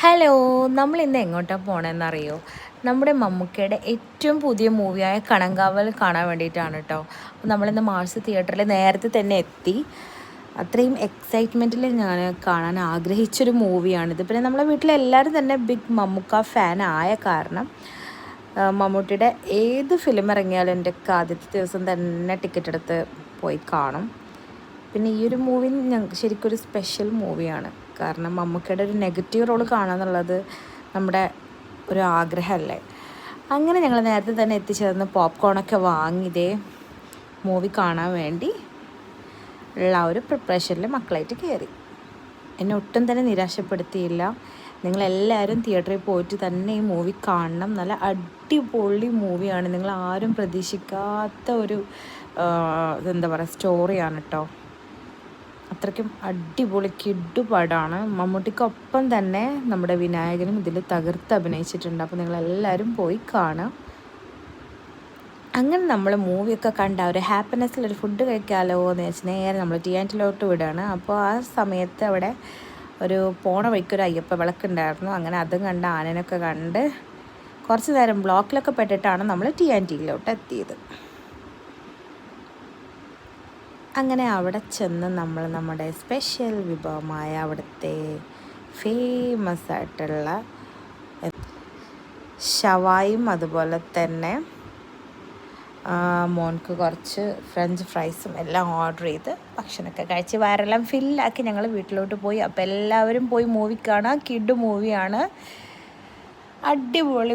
Hello നമ്മൾ ഇന്ന് എങ്ങോട്ടാണ് പോകണമെന്നറിയോ നമ്മുടെ മമ്മൂക്കയുടെ ഏറ്റവും പുതിയ മൂവിയായ കണങ്കാവൽ കാണാൻ വേണ്ടിയിട്ടാണ് കേട്ടോ നമ്മളിന്ന് മാർസ് തിയേറ്ററിൽ നേരത്തെ തന്നെ എത്തി. അത്രയും എക്സൈറ്റ്മെന്റിൽ ഞാൻ കാണാൻ ആഗ്രഹിച്ചൊരു മൂവിയാണിത് പിന്നെ നമ്മളെ വീട്ടിലെല്ലാവരും തന്നെ ബിഗ് മമ്മൂക്ക ഫാൻ ആയ കാരണം മമ്മൂട്ടിയുടെ ഏത് ഫിലിം ഇറങ്ങിയാലും എന്റെ ആദ്യത്തെ ദിവസം തന്നെ ടിക്കറ്റ് എടുത്ത് പോയി കാണും. പിന്നെ ഈ ഒരു മൂവി ഞങ്ങൾക്ക് ശരിക്കും ഒരു സ്പെഷ്യൽ മൂവിയാണ് കാരണം മമ്മൂക്കയുടെ ഒരു നെഗറ്റീവ് റോൾ കാണാന്നുള്ളത് നമ്മുടെ ഒരു ആഗ്രഹമല്ലേ അങ്ങനെ ഞങ്ങൾ നേരത്തെ തന്നെ എത്തിച്ചേർന്ന് പോപ്കോണൊക്കെ വാങ്ങിയതേ മൂവി കാണാൻ വേണ്ടി ഉള്ള ഒരു പ്രിപ്പറേഷനിൽ മക്കളായിട്ട് കയറി എന്നെ ഒട്ടും തന്നെ നിരാശപ്പെടുത്തിയില്ല. നിങ്ങളെല്ലാവരും തിയേറ്ററിൽ പോയിട്ട് തന്നെ ഈ മൂവി കാണണം. നല്ല അടിപൊളി മൂവിയാണ് നിങ്ങൾ ആരും പ്രതീക്ഷിക്കാത്ത ഒരു എന്താ പറയുക സ്റ്റോറിയാണ് കേട്ടോ അത്രയ്ക്കും അടിപൊളി കിഡു മമ്മൂട്ടിക്കൊപ്പം തന്നെ നമ്മുടെ വിനായകനും ഇതിൽ തകർത്ത് അഭിനയിച്ചിട്ടുണ്ട്. അപ്പോൾ നിങ്ങളെല്ലാവരും പോയി കാണാം. അങ്ങനെ നമ്മൾ മൂവിയൊക്കെ കണ്ട ഒരു ഹാപ്പിനെസ്സിൽ ഒരു ഫുഡ് കഴിക്കാമല്ലോ എന്ന് വെച്ച് നേരെ നമ്മൾ ടി ആന്റിലോട്ട് വിടുകയാണ് അപ്പോൾ ആ സമയത്ത് അവിടെ ഒരു പോണ വഴിക്ക് ഒരു അയ്യപ്പ വിളക്കുണ്ടായിരുന്നു. അങ്ങനെ അതും കണ്ട് ആനനൊക്കെ കണ്ട് കുറച്ച് നേരം ബ്ലോക്കിലൊക്കെ പെട്ടിട്ടാണ് നമ്മൾ ടി ആന്റിയിലോട്ട് എത്തിയത്. അങ്ങനെ അവിടെ ചെന്ന് നമ്മൾ നമ്മുടെ സ്പെഷ്യൽ വിഭവമായ അവിടുത്തെ ഫേമസ് ആയിട്ടുള്ള ഷവായും അതുപോലെ തന്നെ മോൻക്ക് കുറച്ച് ഫ്രഞ്ച് ഫ്രൈസും എല്ലാം ഓർഡർ ചെയ്ത് ഭക്ഷണമൊക്കെ കഴിച്ച് വയറെല്ലാം ഫില്ലാക്കി ഞങ്ങൾ വീട്ടിലോട്ട് പോയി. അപ്പോൾ എല്ലാവരും പോയി മൂവി കാണാം. കിഡ് മൂവിയാണ് അടിപൊളി